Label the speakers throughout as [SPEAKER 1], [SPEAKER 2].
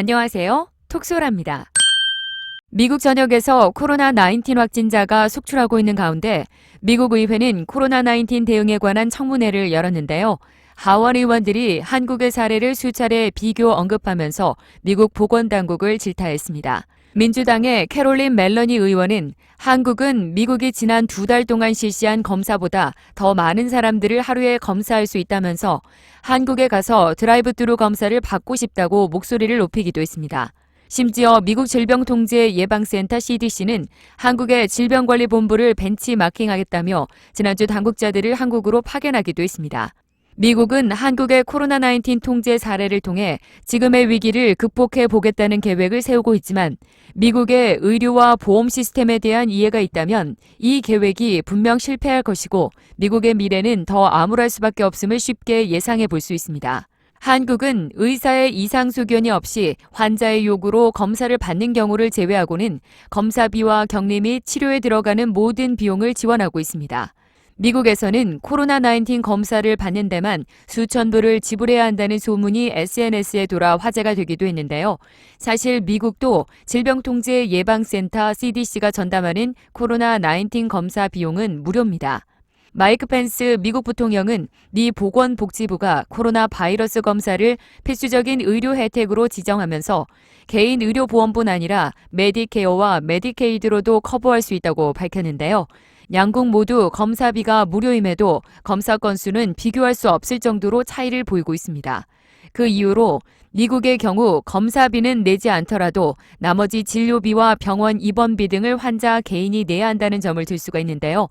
[SPEAKER 1] 안녕하세요. 톡소랍니다. 미국 전역에서 코로나19 확진자가 속출하고 있는 가운데 미국 의회는 코로나19 대응에 관한 청문회를 열었는데요. 하원 의원들이 한국의 사례를 수차례 비교 언급하면서 미국 보건당국을 질타했습니다. 민주당의 캐롤린 멜러니 의원은 한국은 미국이 지난 두 달 동안 실시한 검사보다 더 많은 사람들을 하루에 검사할 수 있다면서 한국에 가서 드라이브 뚜루 검사를 받고 싶다고 목소리를 높이기도 했습니다. 심지어 미국 질병통제예방센터 CDC는 한국의 질병관리본부를 벤치마킹하겠다며 지난주 당국자들을 한국으로 파견하기도 했습니다. 미국은 한국의 코로나19 통제 사례를 통해 지금의 위기를 극복해 보겠다는 계획을 세우고 있지만 미국의 의료와 보험 시스템에 대한 이해가 있다면 이 계획이 분명 실패할 것이고 미국의 미래는 더 암울할 수밖에 없음을 쉽게 예상해 볼 수 있습니다. 한국은 의사의 이상 소견이 없이 환자의 요구로 검사를 받는 경우를 제외하고는 검사비와 격리 및 치료에 들어가는 모든 비용을 지원하고 있습니다. 미국에서는 코로나19 검사를 받는 데만 수천 불을 지불해야 한다는 소문이 SNS에 돌아 화제가 되기도 했는데요. 사실 미국도 질병통제 예방센터 CDC가 전담하는 코로나19 검사 비용은 무료입니다. 마이크 펜스 미국 부통령은 미 보건복지부가 코로나 바이러스 검사를 필수적인 의료 혜택으로 지정하면서 개인 의료보험뿐 아니라 메디케어와 메디케이드로도 커버할 수 있다고 밝혔는데요. 양국 모두 검사비가 무료임에도 검사 건수는 비교할 수 없을 정도로 차이를 보이고 있습니다. 그 이유로 미국의 경우 검사비는 내지 않더라도 나머지 진료비와 병원 입원비 등을 환자 개인이 내야 한다는 점을 들 수가 있는데요.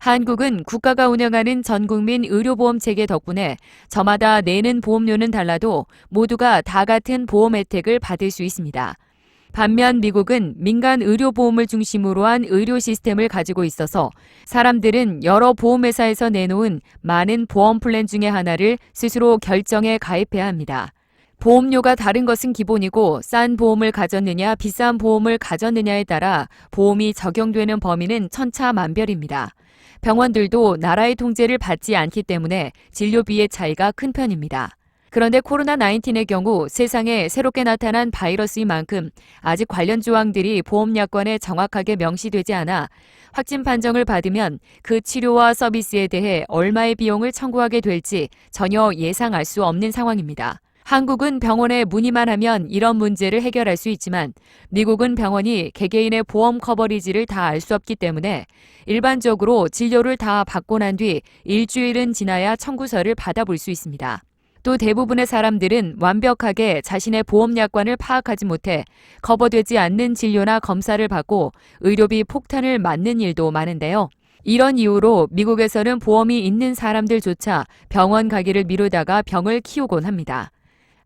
[SPEAKER 1] 한국은 국가가 운영하는 전국민 의료보험 체계 덕분에 저마다 내는 보험료는 달라도 모두가 다 같은 보험 혜택을 받을 수 있습니다. 반면 미국은 민간 의료보험을 중심으로 한 의료 시스템을 가지고 있어서 사람들은 여러 보험회사에서 내놓은 많은 보험 플랜 중에 하나를 스스로 결정해 가입해야 합니다. 보험료가 다른 것은 기본이고 싼 보험을 가졌느냐 비싼 보험을 가졌느냐에 따라 보험이 적용되는 범위는 천차만별입니다. 병원들도 나라의 통제를 받지 않기 때문에 진료비의 차이가 큰 편입니다. 그런데 코로나19의 경우 세상에 새롭게 나타난 바이러스인 만큼 아직 관련 조항들이 보험약관에 정확하게 명시되지 않아 확진 판정을 받으면 그 치료와 서비스에 대해 얼마의 비용을 청구하게 될지 전혀 예상할 수 없는 상황입니다. 한국은 병원에 문의만 하면 이런 문제를 해결할 수 있지만 미국은 병원이 개개인의 보험 커버리지를 다 알 수 없기 때문에 일반적으로 진료를 다 받고 난 뒤 일주일은 지나야 청구서를 받아볼 수 있습니다. 또 대부분의 사람들은 완벽하게 자신의 보험 약관을 파악하지 못해 커버되지 않는 진료나 검사를 받고 의료비 폭탄을 맞는 일도 많은데요. 이런 이유로 미국에서는 보험이 있는 사람들조차 병원 가기를 미루다가 병을 키우곤 합니다.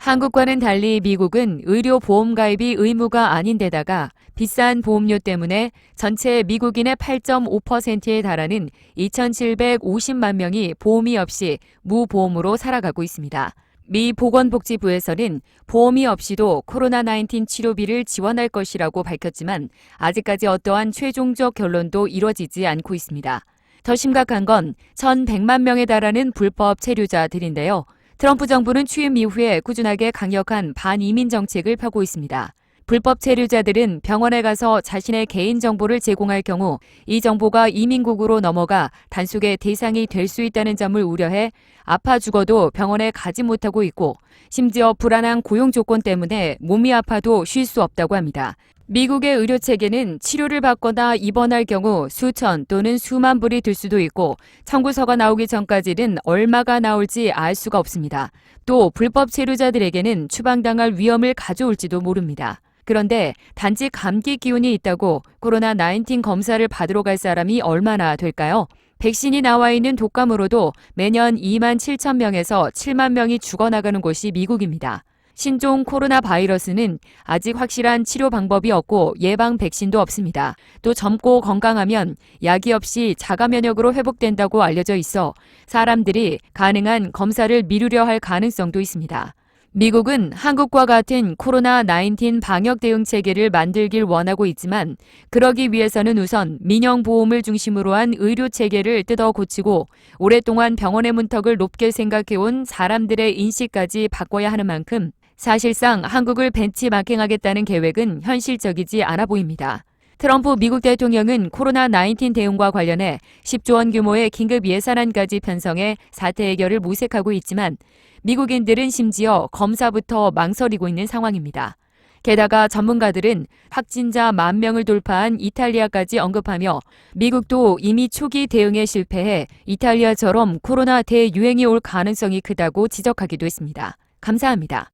[SPEAKER 1] 한국과는 달리 미국은 의료 보험 가입이 의무가 아닌 데다가 비싼 보험료 때문에 전체 미국인의 8.5%에 달하는 2,750만 명이 보험이 없이 무보험으로 살아가고 있습니다. 미 보건복지부에서는 보험이 없이도 코로나19 치료비를 지원할 것이라고 밝혔지만 아직까지 어떠한 최종적 결론도 이뤄지지 않고 있습니다. 더 심각한 건 1,100만 명에 달하는 불법 체류자들인데요. 트럼프 정부는 취임 이후에 꾸준하게 강력한 반이민 정책을 펴고 있습니다. 불법 체류자들은 병원에 가서 자신의 개인 정보를 제공할 경우 이 정보가 이민국으로 넘어가 단속의 대상이 될 수 있다는 점을 우려해 아파 죽어도 병원에 가지 못하고 있고 심지어 불안한 고용 조건 때문에 몸이 아파도 쉴 수 없다고 합니다. 미국의 의료 체계는 치료를 받거나 입원할 경우 수천 또는 수만 불이 들 수도 있고 청구서가 나오기 전까지는 얼마가 나올지 알 수가 없습니다. 또 불법 체류자들에게는 추방당할 위험을 가져올지도 모릅니다. 그런데 단지 감기 기운이 있다고 코로나19 검사를 받으러 갈 사람이 얼마나 될까요? 백신이 나와 있는 독감으로도 매년 2만 7천 명에서 7만 명이 죽어나가는 곳이 미국입니다. 신종 코로나 바이러스는 아직 확실한 치료 방법이 없고 예방 백신도 없습니다. 또 젊고 건강하면 약이 없이 자가 면역으로 회복된다고 알려져 있어 사람들이 가능한 검사를 미루려 할 가능성도 있습니다. 미국은 한국과 같은 코로나19 방역 대응 체계를 만들길 원하고 있지만 그러기 위해서는 우선 민영 보험을 중심으로 한 의료 체계를 뜯어 고치고 오랫동안 병원의 문턱을 높게 생각해온 사람들의 인식까지 바꿔야 하는 만큼 사실상 한국을 벤치마킹하겠다는 계획은 현실적이지 않아 보입니다. 트럼프 미국 대통령은 코로나19 대응과 관련해 10조 원 규모의 긴급 예산안까지 편성해 사태 해결을 모색하고 있지만 미국인들은 심지어 검사부터 망설이고 있는 상황입니다. 게다가 전문가들은 확진자 만 명을 돌파한 이탈리아까지 언급하며 미국도 이미 초기 대응에 실패해 이탈리아처럼 코로나 대유행이 올 가능성이 크다고 지적하기도 했습니다. 감사합니다.